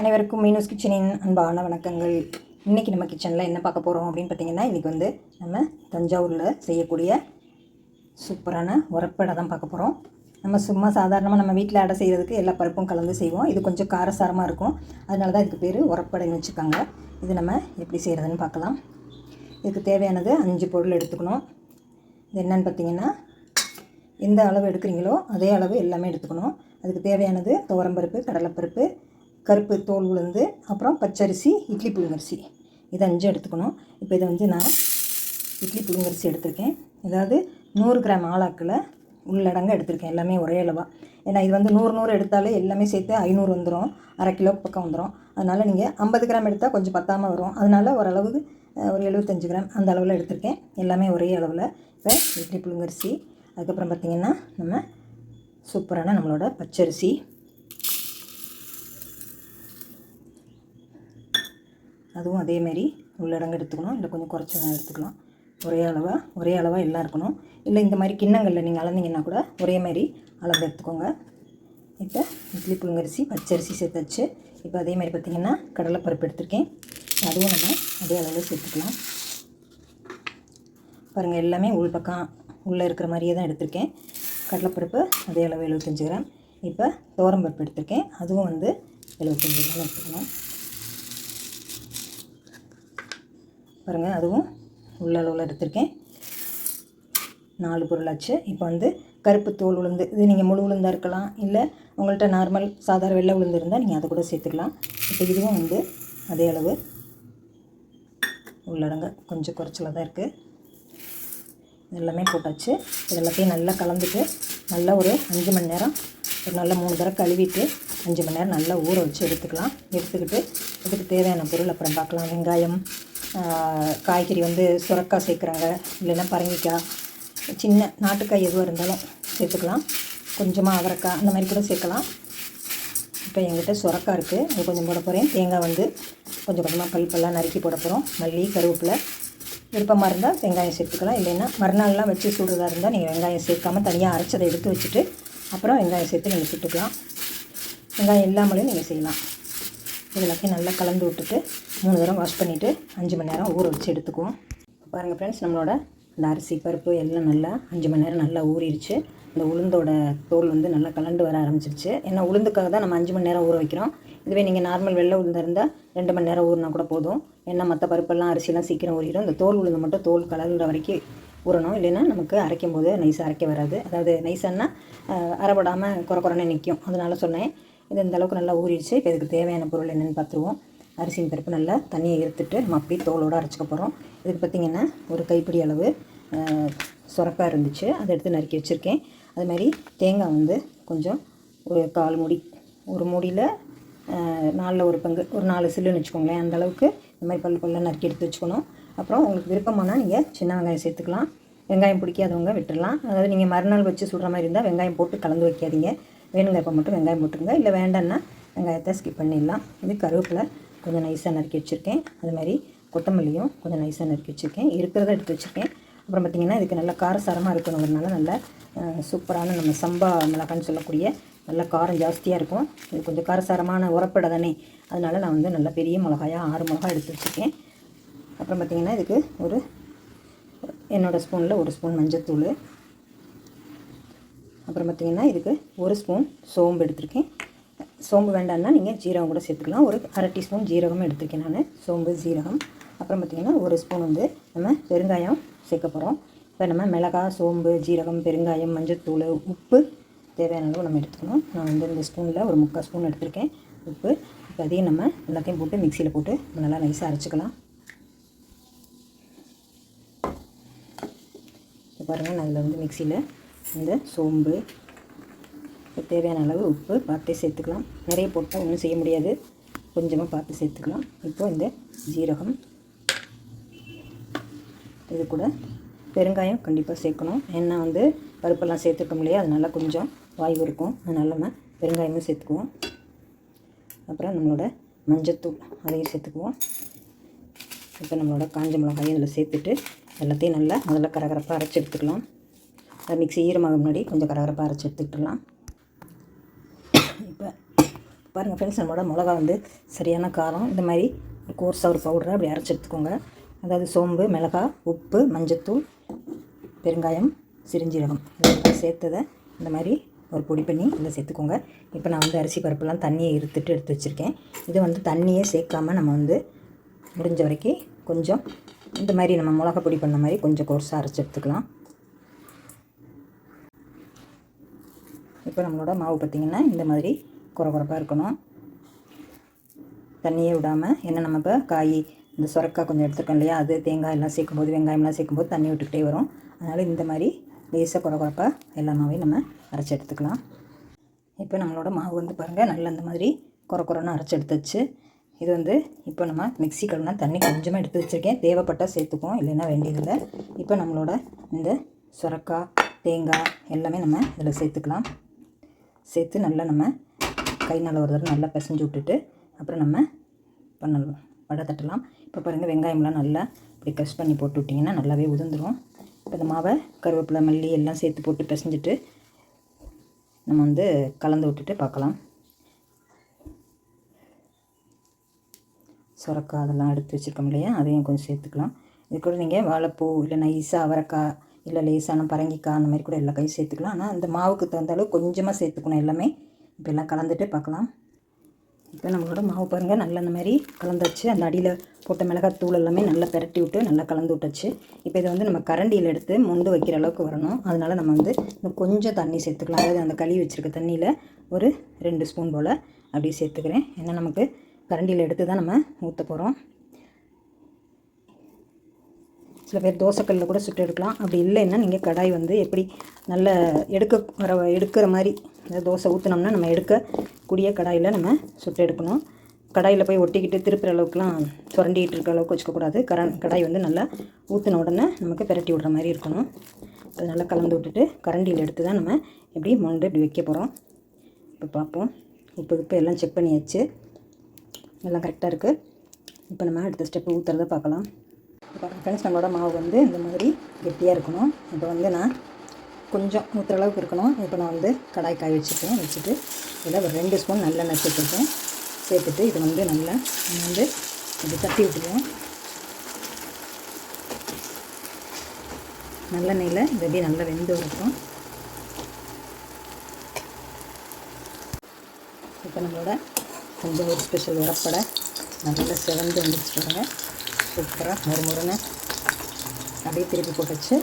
அனைவருக்கும் மீனூஸ் கிச்சனின் அன்பான வணக்கங்கள். இன்றைக்கி நம்ம கிச்சனில் என்ன பார்க்க போகிறோம் அப்படின்னு பார்த்தீங்கன்னா இன்றைக்கி வந்து நம்ம தஞ்சாவூரில் செய்யக்கூடிய சூப்பரான உரப்படை தான் பார்க்க போகிறோம் நம்ம சும்மா சாதாரணமாக நம்ம வீட்டில் அடை செய்கிறதுக்கு எல்லா பருப்பும் கலந்து செய்வோம். இது கொஞ்சம் காரசாரமாக இருக்கும். அதனால தான் இதுக்கு பேர் உரப்படைன்னு வச்சுருக்காங்க இது நம்ம எப்படி செய்கிறதுன்னு பார்க்கலாம். இதுக்கு தேவையானது அஞ்சு பொருள் எடுத்துக்கணும். இது என்னன்னு பார்த்தீங்கன்னா எந்த அளவு எடுக்கிறீங்களோ அதே அளவு எல்லாமே எடுத்துக்கணும். அதுக்கு தேவையானது துவரம்பருப்பு கடலைப்பருப்பு கருப்பு தோல் உளுந்து அப்புறம் பச்சரிசி இட்லி புழுங்கரிசி. இது அஞ்சு எடுத்துக்கணும். இப்போ இதை வந்து நான் இட்லி புழுங்கரிசி எடுத்திருக்கேன். அதாவது நூறு கிராம் ஆளாக்கில் உள்ளடங்க எடுத்திருக்கேன். எல்லாமே ஒரே அளவாக ஏன்னா இது வந்து நூறு நூறு எடுத்தாலே எல்லாமே சேர்த்து ஐநூறு வந்துடும் அரை கிலோ பக்கம் வந்துடும் அதனால் நீங்கள் ஐம்பது கிராம் எடுத்தால் கொஞ்சம் பத்தாமல் வரும். அதனால் ஓரளவுக்கு ஒரு எழுபத்தஞ்சு கிராம் அந்த அளவில் எடுத்திருக்கேன். எல்லாமே ஒரே அளவில். இப்போ இட்லி புழுங்கரிசி அதுக்கப்புறம் பார்த்திங்கன்னா நம்ம சூப்பரான நம்மளோட பச்சரிசி அதுவும் அதேமாரி உள்ளடங்கு எடுத்துக்கணும். இல்லை கொஞ்சம் குறைச்சி வேணா எடுத்துக்கலாம். ஒரே அளவாக ஒரே அளவாக எல்லாம் இருக்கணும். இல்லை இந்த மாதிரி கிண்ணங்களில் நீங்கள் அளந்தீங்கன்னா கூட ஒரே மாதிரி அளவு எடுத்துக்கோங்க. இப்போ இட்லி புழுங்கரிசி பச்சரிசி சேர்த்தாச்சு இப்போ அதே மாதிரி பார்த்திங்கன்னா கடலைப்பருப்பு எடுத்திருக்கேன். அதுவும் நம்ம அதே அளவில் சேர்த்துக்கலாம். பாருங்கள் எல்லாமே உள் பக்கம் உள்ளே இருக்கிற மாதிரியே தான் எடுத்திருக்கேன். கடலைப்பருப்பு அதே அளவு எழுபத்தஞ்சு கிராம். இப்போ தோரம்பருப்பு எடுத்திருக்கேன். அதுவும் வந்து எழுபத்தஞ்சு கிராம் எடுத்துக்கலாம். பாருங்கள் அதுவும் உள்ள அளவில் எடுத்திருக்கேன். நாலு பொருளாச்சு இப்போ வந்து கருப்பு தோல் உளுந்து இது நீங்கள் முழு உளுந்தாக இருக்கலாம் இல்லை உங்கள்கிட்ட நார்மல் சாதாரண வெள்ளை உளுந்து இருந்தால் நீங்கள் அதை கூட சேர்த்துக்கலாம். இப்போ இதுவும் வந்து அதே அளவு உள்ளடங்க கொஞ்சம் குறைச்சலாக தான் இருக்குது எல்லாமே போட்டாச்சு. இது எல்லாத்தையும் நல்லா கலந்துட்டு நல்லா ஒரு அஞ்சு மணி நேரம் ஒரு நல்ல மூணு தடவை கழுவிட்டு அஞ்சு மணி நேரம் நல்லா ஊற வச்சு எடுத்துக்கலாம். எடுத்துக்கிட்டு இதுக்கு தேவையான பொருள் அப்புறம் பார்க்கலாம். வெங்காயம் காய்கறி வந்து சுரக்காய் சேர்க்குறாங்க. இல்லைன்னா பரங்கிக்காய். சின்ன நாட்டுக்காய் எதுவாக இருந்தாலும் சேர்த்துக்கலாம். கொஞ்சமாக அவரைக்காய் அந்த மாதிரி கூட சேர்க்கலாம். இப்போ எங்கிட்ட சுரக்காய் இருக்குது அது கொஞ்சம் போட போகிறேன் தேங்காய் வந்து கொஞ்சம் கொஞ்சமாக பல்பெல்லாம் நறுக்கி போட போகிறோம் மல்லி கருவேப்பிலை. விருப்பமாக இருந்தால் வெங்காயம் சேர்த்துக்கலாம். இல்லைன்னா மறுநாள்லாம் வச்சு சுடுறதா இருந்தால் நீங்கள் வெங்காயம் சேர்க்காம தனியாக அரைச்சதை எடுத்து வச்சுட்டு அப்புறம் வெங்காயம் சேர்த்து நீங்கள் சுட்டுக்கலாம். வெங்காயம் இல்லாமலே நீங்கள் செய்யலாம். இதெல்லாத்தையும் நல்லா கலந்து விட்டுட்டு மூணு தடவை வாஷ் பண்ணிவிட்டு அஞ்சு மணி நேரம் ஊற வச்சு எடுத்துக்குவோம். பாருங்கள் ஃப்ரெண்ட்ஸ் நம்மளோட இந்த அரிசி பருப்பு எல்லாம் நல்லா அஞ்சு மணி நேரம் நல்லா ஊறிடுச்சு. இந்த உளுந்தோட தோல் வந்து நல்லா கலண்டு வர ஆரம்பிச்சிருச்சு. ஏன்னா உளுந்துக்காக தான் நம்ம அஞ்சு மணி நேரம் ஊற வைக்கிறோம். இதுவே நீங்கள் நார்மல் வெள்ளை உளுந்து இருந்தால் ரெண்டு மணி நேரம் ஊறினா கூட போதும். ஏன்னா மற்ற பருப்பெல்லாம் அரிசிலாம் சீக்கிரம் ஊறிடும். இந்த தோல் உளுந்து மட்டும் தோல் கலர்ற வரைக்கும் ஊறணும். இல்லைன்னா நமக்கு அரைக்கும் போது நைஸாக அரைக்க வராது. அதாவது நைஸானா அரைப்படாமல் குறை குறைன்னு நிற்கும் அதனால சொன்னேன். இது இந்தளவுக்கு நல்லா ஊறிடுச்சு. இப்போ இதுக்கு தேவையான பொருள் என்னென்னு பார்த்துருவோம் அரிசியின் பருப்பு நல்லா தண்ணியை எடுத்துட்டு நம்ம அப்படியே தோலோடு அரைச்சிக்க போகிறோம் இதுக்கு பார்த்திங்கன்னா ஒரு கைப்பிடி அளவு அஹ், இருந்துச்சு. அதை எடுத்து நறுக்கி வச்சுருக்கேன். அது மாதிரி தேங்காய் வந்து கொஞ்சம் ஒரு கால் மூடி ஒரு மூடியில் நாலில் ஒரு பங்கு ஒரு நாலு சில்லுன்னு வச்சுக்கோங்களேன். அந்த அளவுக்கு இந்த மாதிரி பல்லு பல்ல நறுக்கி எடுத்து வச்சுக்கணும். அப்புறம் உங்களுக்கு விருப்பமானால் நீங்கள் சின்ன வெங்காயம் சேர்த்துக்கலாம். வெங்காயம் பிடிக்காதவங்க விட்டுடலாம் அதாவது நீங்கள் மறுநாள் வச்சு சுடுற மாதிரி இருந்தால் வெங்காயம் போட்டு கலந்து வைக்காதீங்க. வேணுங்க இப்போ மட்டும் வெங்காயம் போட்டுருங்க இல்லை வேண்டான்னா வெங்காயத்தை ஸ்கிப் பண்ணிடலாம். இது கருவேப்பிலை கொஞ்சம் நைஸாக நறுக்கி வச்சுருக்கேன். அது மாதிரி கொத்தமல்லியும் கொஞ்சம் நைஸாக நறுக்கி வச்சுருக்கேன். இருக்கிறத எடுத்து வச்சுருக்கேன். அப்புறம் பார்த்திங்கன்னா இதுக்கு நல்ல காரசாரமாக இருக்கணுங்கிறதுனால நல்ல சூப்பரான நம்ம சம்பா மிளகான்னு சொல்லக்கூடிய நல்ல காரம் ஜாஸ்தியாக இருக்கும். இது கொஞ்சம் காரசாரமான உரப்படை தானே. அதனால் நான் வந்து நல்ல பெரிய மிளகாயாக ஆறு மிளகாய் எடுத்து வச்சுருக்கேன். அப்புறம் பார்த்திங்கன்னா இதுக்கு ஒரு என்னோடய ஸ்பூனில் ஒரு ஸ்பூன் மஞ்சத்தூள் அப்புறம் பார்த்திங்கன்னா இதுக்கு ஒரு ஸ்பூன் சோம்பு எடுத்திருக்கேன். சோம்பு வேண்டாம்னா நீங்கள் ஜீரகம் கூட சேர்த்துக்கலாம். ஒரு அரை டீஸ்பூன் ஜீரகமும் எடுத்திருக்கேன் நான். சோம்பு ஜீரகம். அப்புறம் பார்த்திங்கன்னா ஒரு ஸ்பூன் வந்து நம்ம பெருங்காயம் சேர்க்க போகிறோம் இப்போ நம்ம மிளகாய் சோம்பு ஜீரகம் பெருங்காயம் மஞ்சத்தூள் உப்பு தேவையான அளவு நம்ம எடுத்துக்கணும். நான் வந்து இந்த ஸ்பூனில் ஒரு முக்கால் ஸ்பூன் எடுத்திருக்கேன். உப்பு இப்போ அதையும் நம்ம எல்லாத்தையும் போட்டு மிக்சியில் போட்டு நல்லா நைஸாக அரைச்சிக்கலாம். இப்போ பாருங்கள் நான் இதில் வந்து மிக்சியில் இந்த சோம்பு இப்போ தேவையான அளவு உப்பு பார்த்தே சேர்த்துக்கலாம். நிறைய போட்டால் ஒன்றும் செய்ய முடியாது. கொஞ்சமாக பார்த்து சேர்த்துக்கலாம். இப்போ இந்த ஜீரகம் இது கூட பெருங்காயம் கண்டிப்பாக சேர்க்கணும். ஏன்னா வந்து பருப்பெல்லாம் சேர்த்துருக்கோம் இல்லையா? அதனால கொஞ்சம் வாய்வு இருக்கும். அதனால நம்ம பெருங்காயமும் சேர்த்துக்குவோம். அப்புறம் நம்மளோட மஞ்சத்தூள் அதையும் சேர்த்துக்குவோம். இப்போ நம்மளோட காஞ்ச மிளகாயும் இதில் சேர்த்துட்டு எல்லாத்தையும் நல்லா முதல்ல கரகரப்பாக அரைச்சி எடுத்துக்கலாம். மிக்ஸி ஈரமாக முன்னாடி கொஞ்சம் கரகரப்பாக அரைச்சி எடுத்துக்கிட்டுலாம் இப்போ பாருங்கள் ஃப்ரெண்ட்ஸ் நம்மளோட மிளகா வந்து சரியான காரம். இந்த மாதிரி கோர்ஸாக ஒரு பவுடரை அப்படி அரைச்சி எடுத்துக்கோங்க. அதாவது சோம்பு மிளகா உப்பு மஞ்சத்தூள் பெருங்காயம் சிரிஞ்சீரகம் இதெல்லாம் சேர்த்ததை இந்த மாதிரி ஒரு பொடி பண்ணி இதில் சேர்த்துக்கோங்க. இப்போ நான் வந்து அரிசி பருப்புலாம் தண்ணியை இருத்துட்டு எடுத்து வச்சுருக்கேன். இது வந்து தண்ணியே சேர்க்காம நம்ம வந்து முடிஞ்ச வரைக்கும் கொஞ்சம் இந்த மாதிரி நம்ம மிளகா பொடி பண்ண மாதிரி கொஞ்சம் கோர்ஸாக அரைச்சி எடுத்துக்கலாம். இப்போ நம்மளோட மாவு பார்த்திங்கன்னா இந்த மாதிரி குறகுறப்பாக இருக்கணும். தண்ணியே விடாமல் ஏன்னா நம்ம இப்போ காய் இந்த சுரக்காய் கொஞ்சம் எடுத்துருக்கோம் இல்லையா அது தேங்காய் எல்லாம் சேர்க்கும்போது வெங்காயம்லாம் சேர்க்கும்போது தண்ணி விட்டுக்கிட்டே வரும். அதனால் இந்த மாதிரி லேசாக குறகுறப்பாக எல்லா மாவையும் நம்ம அரைச்சி எடுத்துக்கலாம். இப்போ நம்மளோட மாவு வந்து பாருங்கள் நல்லா இந்த மாதிரி குறை குறைன்னு அரைச்சி எடுத்துச்சு. இது வந்து இப்போ நம்ம மிக்ஸி கழுவினா தண்ணி கொஞ்சமாக எடுத்து வச்சுருக்கேன். தேவைப்பட்டால் சேர்த்துக்குவோம் இல்லைன்னா வேண்டியதில்லை. இப்போ நம்மளோட இந்த சுரக்காய் தேங்காய் எல்லாமே நம்ம இதில் சேர்த்துக்கலாம். சேர்த்து நல்லா நம்ம கை நல்லா ஒரு தடவை நல்லா பிசைஞ்சு விட்டுட்டு அப்புறம் நம்ம பண்ணலாம். வடை தட்டலாம். இப்போ பாருங்கள் வெங்காயம்லாம் நல்லா இப்படி க்ரஷ் பண்ணி போட்டு விட்டிங்கன்னா நல்லாவே உதிர்ந்துடும் இப்போ இந்த மாவை கருவேப்பிலை மல்லி எல்லாம் சேர்த்து போட்டு பிசைஞ்சிட்டு நம்ம வந்து கலந்து விட்டுட்டு பார்க்கலாம். சுரக்காய் அதெல்லாம் எடுத்து வச்சுருக்கோம் இல்லையா? அதையும் கொஞ்சம் சேர்த்துக்கலாம். இது கூட நீங்கள் வாழைப்பூ இல்லை நைஸாக அவரைக்காய் இல்லை லேசான பரங்கிக்காய் அந்த மாதிரி கூட எல்லா கையும் சேர்த்துக்கலாம். ஆனால் அந்த மாவுக்கு தகுந்த அளவு கொஞ்சமாக சேர்த்துக்கணும் எல்லாமே. இப்போ எல்லாம் கலந்துட்டு பார்க்கலாம். இப்போ நம்மளோட மாவு பாருங்கள் நல்லா அந்த மாதிரி கலந்தாச்சு. அந்த அடியில் போட்ட மிளகாய் தூள் எல்லாமே நல்லா பெரட்டி விட்டு நல்லா கலந்து விட்டாச்சு. இப்போ இதை வந்து நம்ம கரண்டியில் எடுத்து மொண்டு வைக்கிற அளவுக்கு வரணும். அதனால் நம்ம வந்து இன்னும் கொஞ்சம் தண்ணி சேர்த்துக்கலாம். அதாவது அந்த களி வச்சுருக்க தண்ணியில் ஒரு ரெண்டு ஸ்பூன் போல் அப்படியே சேர்த்துக்கிறேன். ஏன்னா நமக்கு கரண்டியில் எடுத்து தான் நம்ம ஊற்ற போகிறோம் சில பேர் தோசைக்கல்லில் கூட சுட்டு எடுக்கலாம். அப்படி இல்லைன்னா நீங்கள் கடாய் வந்து எப்படி நல்ல எடுக்க வர எடுக்கிற மாதிரி தோசை ஊற்றினோம்னா நம்ம எடுக்கக்கூடிய கடாயில் நம்ம சுட்டு எடுக்கணும். கடாயில் போய் ஒட்டிக்கிட்டு திருப்புற அளவுக்குலாம் சுரண்டிகிட்டு இருக்க அளவுக்கு வச்சுக்கக்கூடாது. கரண் கடாய் வந்து நல்லா ஊற்றின உடனே நமக்கு பெரட்டி விடுற மாதிரி இருக்கணும். அது நல்லா கலந்து விட்டுட்டு கரண்டியில் எடுத்து தான் நம்ம எப்படி மொண்டு இப்படி வைக்க போகிறோம் இப்போ பார்ப்போம். உப்பு உப்பு எல்லாம் செக் பண்ணியாச்சு. எல்லாம் கரெக்டாக இருக்குது இப்போ நம்ம அடுத்த ஸ்டெப்பு ஊற்றுறத பார்க்கலாம். ஃப்ரெண்ட்ஸ் நம்மளோட மாவு வந்து இந்த மாதிரி கெட்டியாக இருக்கணும். இப்போ வந்து நான் கொஞ்சம் ஊற்றுற அளவுக்கு இருக்கணும். இப்போ நான் வந்து கடாய் காய் வச்சுருக்கேன் வச்சுட்டு இதில் ஒரு ரெண்டு ஸ்பூன் நல்லெண்ணெய் சேர்த்துருக்கேன். சேர்த்துட்டு இது வந்து நல்லா வந்து இது தட்டி விட்டுருவோம். நல்லெண்ணெயில் இது அப்படியே நல்லா வெந்து வரட்டும். இப்போ நம்மளோட கொஞ்சம் ஒரு ஸ்பெஷல் உரப்படை நல்லா சிறந்து வந்துச்சு பாருங்கள் சூப்பராக முறுமுறுன்னு அப்படியே திருப்பி போட்டுச்சு.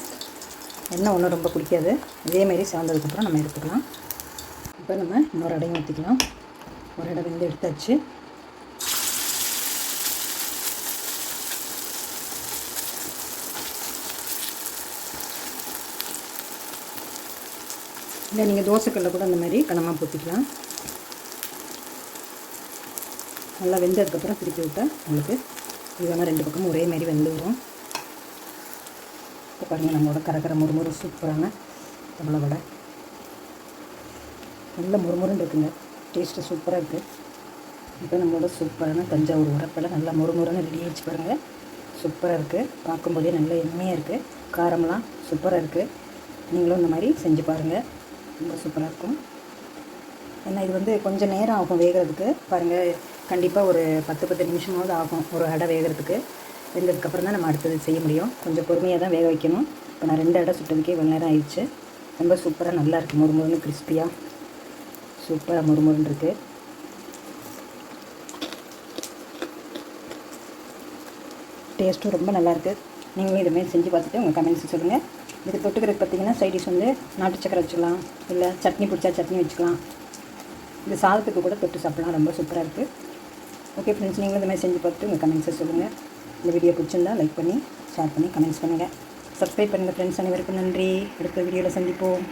எண்ணெய் ஒன்றும் ரொம்ப பிடிக்காது. இதேமாரி சேர்ந்ததுக்கப்புறம் நம்ம எடுத்துக்கலாம். இப்போ நம்ம இன்னொரு அடையும் ஊற்றிக்கலாம் ஒரு இடம் வெந்து எடுத்தாச்சு. இல்லை நீங்கள் தோசைக்கல்ல கூட அந்த மாதிரி கனமாக ஊற்றிக்கலாம் நல்லா வெந்ததுக்கப்புறம் திருப்பி விட்டால் உங்களுக்கு இது ரெண்டு பக்கமும் ஒரே மாதிரி வெந்து வரும். இப்போ பாருங்கள் நம்மளோட கரகர முறுமுறு சூப்பரான எவ்வளோ வடை. நல்ல முறுமுறுன்னு இருக்குங்க. டேஸ்ட்டு சூப்பராக இருக்குது இப்போ நம்மளோட சூப்பரான தஞ்சாவூர் உரப்பெல்லாம் நல்லா முறுமுறுன்னு ரெடி ஆகிடுச்சு பாருங்கள் சூப்பராக இருக்குது பார்க்கும்போதே நல்ல எண்ணெயாக இருக்குது காரம்லாம் சூப்பராக இருக்குது நீங்களும் இந்த மாதிரி செஞ்சு பாருங்கள் ரொம்ப சூப்பராக இருக்கும். ஏன்னா இது வந்து கொஞ்சம் நேரம் ஆகும் வேகிறதுக்கு. பாருங்கள் கண்டிப்பாக ஒரு பத்து பத்து நிமிஷமாவது ஆகும் ஒரு அடை வேகிறதுக்கு. வெந்ததுக்கப்புறம் தான் நம்ம அடுத்தது செய்ய முடியும். கொஞ்சம் பொறுமையாக தான் வேக வைக்கணும். இப்போ நான் ரெண்டு அடை சுட்டதுக்கே இவ்வளோ நேரம் ஆயிடுச்சு. ரொம்ப சூப்பராக நல்லா இருக்குது முறுமுறுன்னு கிறிஸ்பியாக சூப்பராக முறுமுறுன்னு இருக்குது டேஸ்ட்டும் ரொம்ப நல்லாயிருக்கு நீங்களும் இதுமாரி செஞ்சு பார்த்துட்டு உங்கள் கமெண்ட்ஸ் சொல்லுங்கள் இதுக்கு தொட்டுக்கிறதுக்கு பார்த்தீங்கன்னா சைடிஷ் வந்து நாட்டு சக்கரை வச்சுக்கலாம். இல்லை சட்னி பிடிச்சா சட்னி வச்சுக்கலாம். இந்த சாதத்துக்கு கூட தொட்டு சாப்பிட்லாம். ரொம்ப சூப்பராக இருக்குது ஓகே ஃப்ரெண்ட்ஸ் நீங்களும் இந்த மாதிரி செஞ்சு பார்த்துட்டு உங்கள் கமெண்ட்ஸை சொல்லுங்கள் இந்த வீடியோ பிடிச்சிருந்தா லைக் பண்ணி ஷேர் பண்ணி கமெண்ட்ஸ் பண்ணுங்கள் சப்ஸ்கிரைப் பண்ணுங்கள் ஃப்ரெண்ட்ஸ் அனைவருக்கும் நன்றி. அடுத்த வீடியோவில் சந்திப்போம்.